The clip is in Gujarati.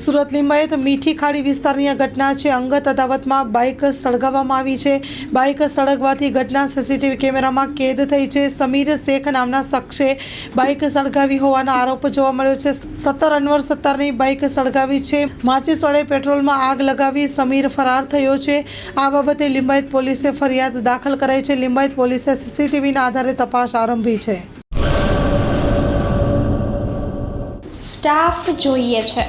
સુરત લિંબાયત મીઠી ખાડી વિસ્તારની આ ઘટના છે. અંગત અદાવતમાં બાઇક સળગાવવામાં આવી છે. બાઇક સળગવાથી ઘટના સીસીટીવી કેમેરામાં કેદ થઈ છે. સમીર શેખ નામના શખ્સે બાઇક સળગાવી હોવાનો આરોપ જોવા મળ્યો છે. સત્તર અનવર સત્તરની બાઇક સળગાવી છે. માચીસ વડે પેટ્રોલમાં આગ લગાવી સમીર ફરાર થયો છે. આ બાબતે લિંબાયત પોલીસે ફરિયાદ દાખલ કરાઈ છે. લિંબાયત પોલીસે સીસીટીવીના આધારે તપાસ આરંભી છે. સ્ટાફ જોઈએ છે.